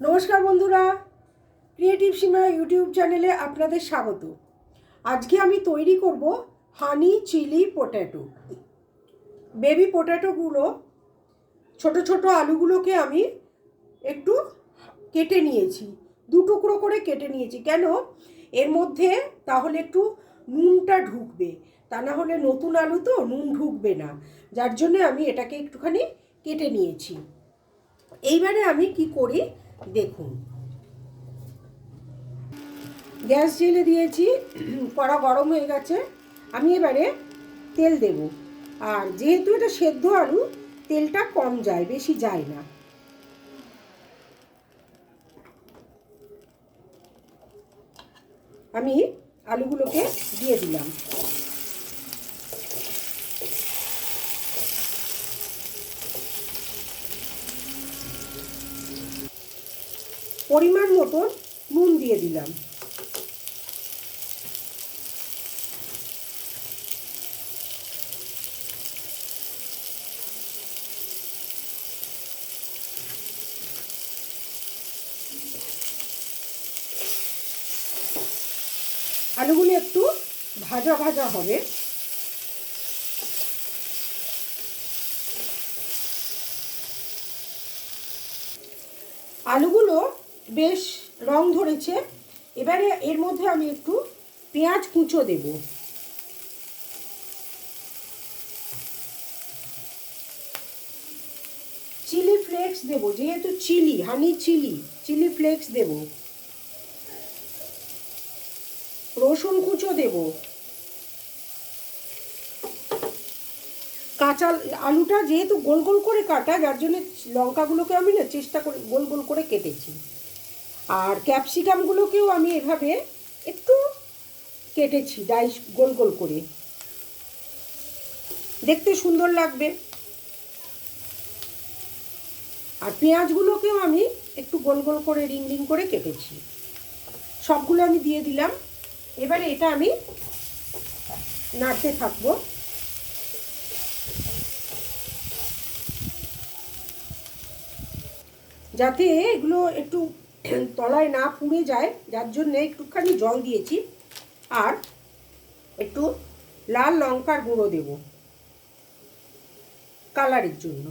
নমস্কার বন্ধুরা। ক্রিয়েটিভ সীমা ইউটিউব চ্যানেলে আপনাদের স্বাগত। আজকে আমি তৈরি করব হানি চিলি পোট্যাটো বেবি পোট্যাটোগুলো ছোট ছোট আলুগুলোকে আমি একটু কেটে নিয়েছি। দু টুকরো করে কেটে নিয়েছি। কেন? এর মধ্যে তাহলে একটু নুনটা ঢুকবে। তা না হলে নতুন আলু তো নুন ঢুকবে না। যার জন্য আমি এটাকে একটুখানি কেটে নিয়েছি। এইবারে আমি কি করি? দেখুন। গ্যাস জেলে দিয়েছি, কড়া গরম হয়ে গেছে, আমি এবারে তেল দেব। আর যেহেতু এটা সেদ্ধ আলু, তেলটা কম যায়, বেশি যায় না। আমি আলুগুলোকে দিয়ে দিলাম। পরিমাণ মতন নুন দিয়ে দিলাম। আলুগুলো একটু ভাজা ভাজা হবে। আলুগুলো বেশ রং ধরেছে। এবারে এর মধ্যে আমি একটু পেঁয়াজ কুঁচো দেব। চিলি ফ্লেক্স দেব, যেহেতু chilli honey chilli chilli flakes দেব। রসুন কুচো দেব। কাঁচা আলুটা যেহেতু গোল গোল করে কাটা, যার জন্য লঙ্কাগুলোকে আমি না চেষ্টা করে গোল গোল করে কেটেছি। আর ক্যাপসিকামগুলোকেও আমি এভাবে একটু কেটেছি ডাইস গোল গোল করে। দেখতে সুন্দর লাগবে। আর পেঁয়াজগুলোকেও আমি একটু গোল গোল করে, রিং রিং করে কেটেছি। সবগুলো আমি দিয়ে দিলাম। এবারে এটা আমি নাড়তে থাকব। যাতে এগুলো একটু তলায় না পুড়ে যায়, যার জন্য একটুখানি জল দিয়েছি। আর একটু লাল লঙ্কার গুঁড়ো দেব কালারের জন্য।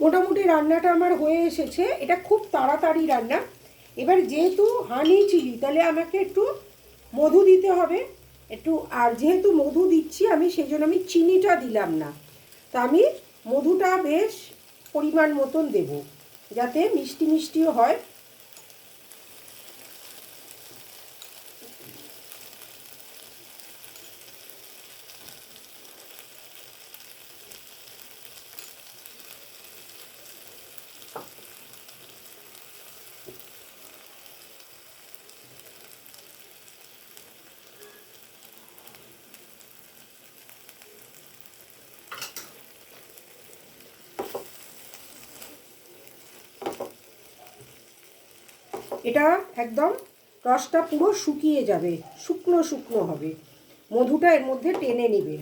মোটামুটি রান্নাটা আমার হয়ে এসেছে। এটা খুব তাড়াতাড়ি রান্না। এবার যেহেতু হানি চিলি তাহলে আমাকে একটু মধু দিতে হবে। একটু, আর যেহেতু মধু দিচ্ছি আমি, সেই জন্য আমি চিনিটা দিলাম না। তা আমি মধুটা বেশ পরিমাণ মতন দেব। যাতে মিষ্টি মিষ্টিও হয় এটা একদম রসটা পুরো শুকিয়ে যাবে, শুকনো শুকনো হবে। মধুটা এর মধ্যে টেনে নেবে।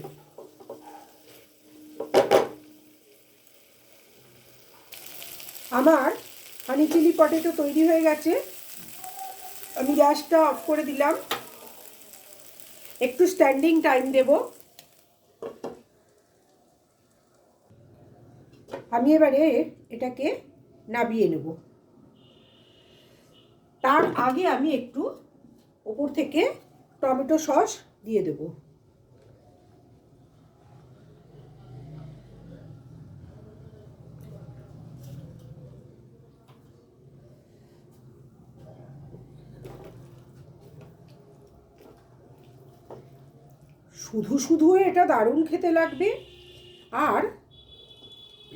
আমার হানি চিলি পটেটো তৈরি হয়ে গেছে। আমি গ্যাসটা অফ করে দিলাম। একটু স্ট্যান্ডিং টাইম দেব। আমি এবারে এটাকে নাবিয়ে নেব। তার আগে আমি একটু ওপর থেকে টমেটো সস দিয়ে দেব। শুধু শুধু এটা দারুণ খেতে লাগবে আর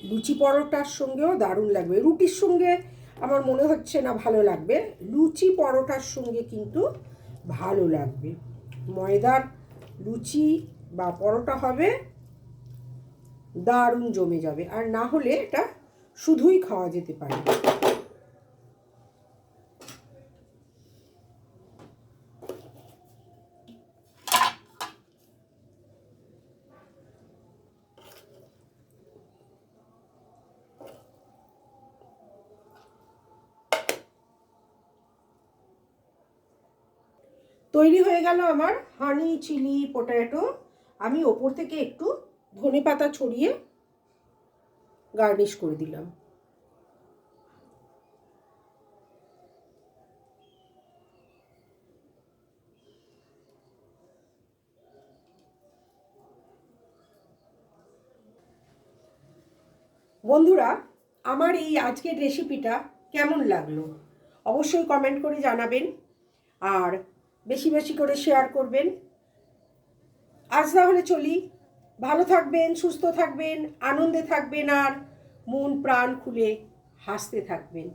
লুচি পরোটার সঙ্গেও দারুণ লাগবে। রুটির সঙ্গে আমার মনে হচ্ছে না ভালো লাগবে। লুচি পরোটার সঙ্গে কিন্তু ভালো লাগবে। ময়দার লুচি বা পরোটা হবে, দারুণ জমে যাবে। আর না হলে এটা শুধুই খাওয়া যেতে পারে। তৈরি হয়ে গেল আমার হানি চিলি পটেটো আমি ওপর থেকে একটু ধনে পাতা ছড়িয়ে গার্নিশ করে দিলাম। বন্ধুরা, আমার এই আজকের রেসিপিটা কেমন লাগল? অবশ্যই কমেন্ট করে জানাবেন। আর বেশি বেশি করে শেয়ার করবেন। আজ তাহলে চলি। ভালো থাকবেন, সুস্থ থাকবেন, আনন্দে থাকবেন আর মন প্রাণ খুলে হাসতে থাকবেন।